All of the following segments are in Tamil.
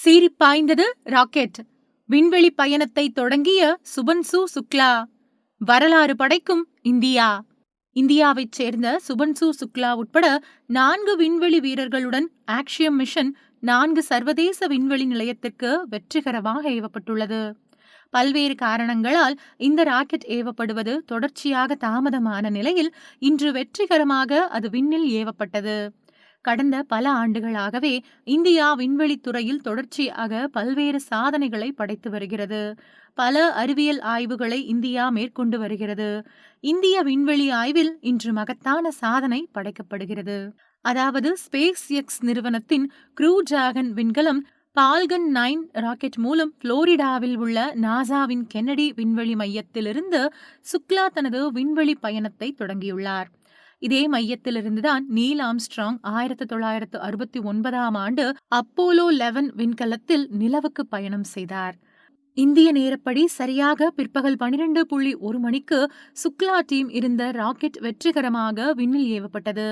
சீறி பாய்ந்தது ராக்கெட். விண்வெளி பயணத்தை தொடங்கிய சுபன்சு சுக்லா. வரலாறு படைக்கும் இந்தியா. இந்தியாவைச் சேர்ந்த சுபன்சு சுக்லா உட்பட நான்கு விண்வெளி வீரர்களுடன் ஆக்ஷியம் மிஷன் நான்கு சர்வதேச விண்வெளி நிலையத்திற்கு வெற்றிகரமாக ஏவப்பட்டுள்ளது. பல்வேறு காரணங்களால் இந்த ராக்கெட் ஏவப்படுவது தொடர்ச்சியாக தாமதமான நிலையில் இன்று வெற்றிகரமாக அது விண்ணில் ஏவப்பட்டது. கடந்த பல ஆண்டுகளாகவே இந்தியா விண்வெளித்துறையில் தொடர்ச்சியாக பல்வேறு சாதனைகளை படைத்து வருகிறது. பல அறிவியல் ஆய்வுகளை இந்தியா மேற்கொண்டு வருகிறது. இந்திய விண்வெளி ஆய்வில் இன்று மகத்தான சாதனை படைக்கப்படுகிறது. அதாவது ஸ்பேஸ் எக்ஸ் நிறுவனத்தின் க்ரூ டிராகன் விண்கலம் பால்கன் நைன் ராக்கெட் மூலம் புளோரிடாவில் உள்ள நாசாவின் கென்னடி விண்வெளி மையத்திலிருந்து சுக்லா தனது விண்வெளி பயணத்தை தொடங்கியுள்ளார். இதே மையத்திலிருந்துதான் நீல் ஆம்ஸ்ட்ராங் ஆயிரத்தி தொள்ளாயிரத்து அறுபத்தி ஒன்பதாம் ஆண்டு அப்போலோ லெவன் விண்கலத்தில் நிலவுக்கு பயணம் செய்தார். இந்திய நேரப்படி சரியாக பிற்பகல் பனிரெண்டு புள்ளி ஒரு மணிக்கு சுக்லா டீம் இருந்த ராக்கெட் வெற்றிகரமாக விண்ணில் ஏவப்பட்டது.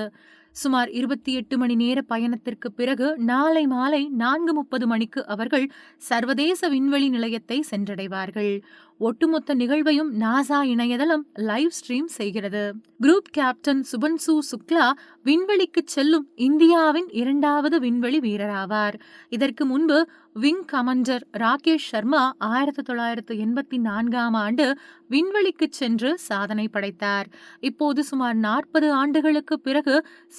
சுமார் இருபத்தி எட்டு மணி நேர பயணத்திற்கு பிறகு நாளை மாலை நான்கு முப்பது மணிக்கு அவர்கள் சர்வதேச விண்வெளி நிலையத்தை சென்றடைவார்கள். ஒட்டுமொத்த நிகழ்வையும் நாசா இணையதளம் லைவ் ஸ்ட்ரீம் செய்கிறது. குரூப் கேப்டன் சுபன்சு சுக்லா விண்வெளிக்கு செல்லும் இந்தியாவின் இரண்டாவது விண்வெளி வீரராவார். இதற்கு முன்பு விங் கமாண்டர் ராகேஷ் சர்மா ஆயிரத்தி தொள்ளாயிரத்து எண்பத்தி நான்காம் ஆண்டு விண்வெளிக்கு சென்று சாதனை படைத்தார். இப்போது சுமார் நாற்பது ஆண்டுகளுக்கு பிறகு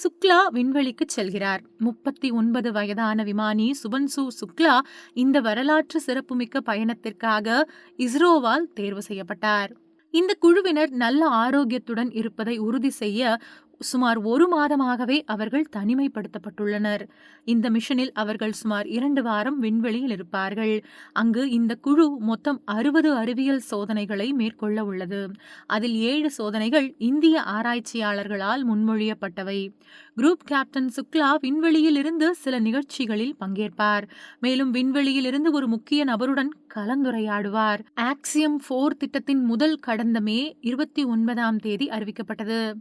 சுக்லா விண்வெளிக்கு செல்கிறார். முப்பத்தி ஒன்பது வயதான விமானி சுபன்சு சுக்லா இந்த வரலாற்று சிறப்புமிக்க பயணத்திற்காக இஸ்ரோவால் தேர்வு செய்யப்பட்டார். இந்த குழுவினர் நல்ல ஆரோக்கியத்துடன் இருப்பதை உறுதி செய்ய சுமார் ஒரு மாதமாகவே அவர்கள் தனிமைப்படுத்தப்பட்டுள்ளனர். இந்த மிஷனில் அவர்கள் சுமார் இரண்டு வாரம் விண்வெளியில் இருப்பார்கள். அங்கு இந்த குழு மொத்தம் அறுபது அறிவியல் சோதனைகளை மேற்கொள்ள உள்ளது. அதில் ஏழு சோதனைகள் இந்திய ஆராய்ச்சியாளர்களால் முன்மொழியப்பட்டவை. குரூப் கேப்டன் சுக்லா விண்வெளியில் இருந்து சில நிகழ்ச்சிகளில் பங்கேற்பார். மேலும் விண்வெளியில் இருந்து ஒரு முக்கிய நபருடன் கலந்துரையாடுவார். ஆக்சியம் போர் திட்டத்தின் முதல் கடந்த மே இருபத்தி ஒன்பதாம் தேதி அறிவிக்கப்பட்டது.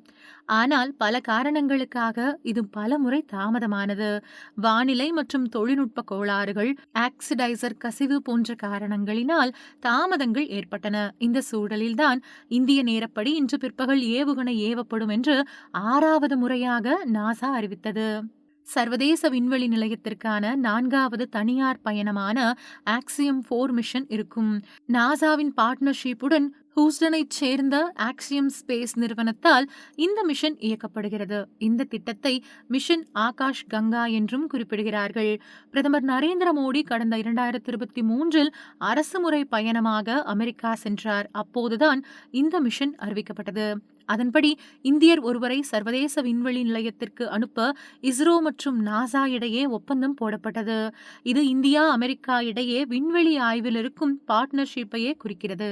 ஆனால் பல காரணங்களுக்காக இது பல முறை தாமதமானது. வானிலை மற்றும் தொழில்நுட்ப கோளாறுகள் ஆக்சிடைசர் கசிவு போன்ற காரணங்களினால் தாமதங்கள் ஏற்பட்டன. இந்த சூழலில்தான் இந்திய நேரப்படி இன்று பிற்பகல் ஏவுகணை ஏவப்படும் என்று ஆறாவது முறையாக நாசா அறிவித்தது. சர்வதேச விண்வெளி நிலையத்திற்கான நான்காவது தனியார் பயணமான ஆக்சியம் ஃபோர் மிஷன் இருக்கும். நாசாவின் பார்ட்னர்ஷிப்புடன் ஹூஸ்டனைச் சேர்ந்த ஆக்சியம் ஸ்பேஸ் நிறுவனத்தால் இந்த மிஷன் இயக்கப்படுகிறது. இந்த திட்டத்தை மிஷன் ஆகாஷ் கங்கா என்றும் குறிப்பிடுகிறார்கள். பிரதமர் நரேந்திர மோடி கடந்த இரண்டாயிரத்தி இருபத்தி மூன்றில் அரசுமுறை பயணமாக அமெரிக்கா சென்றார். அப்போதுதான் இந்த மிஷன் அறிவிக்கப்பட்டது. அதன்படி இந்தியர் ஒருவரை சர்வதேச விண்வெளி நிலையத்திற்கு அனுப்ப இஸ்ரோ மற்றும் நாசா இடையே ஒப்பந்தம் போடப்பட்டது. இது இந்தியா அமெரிக்கா இடையே விண்வெளி ஆய்வில் இருக்கும் பார்ட்னர்ஷிப்பையே குறிக்கிறது.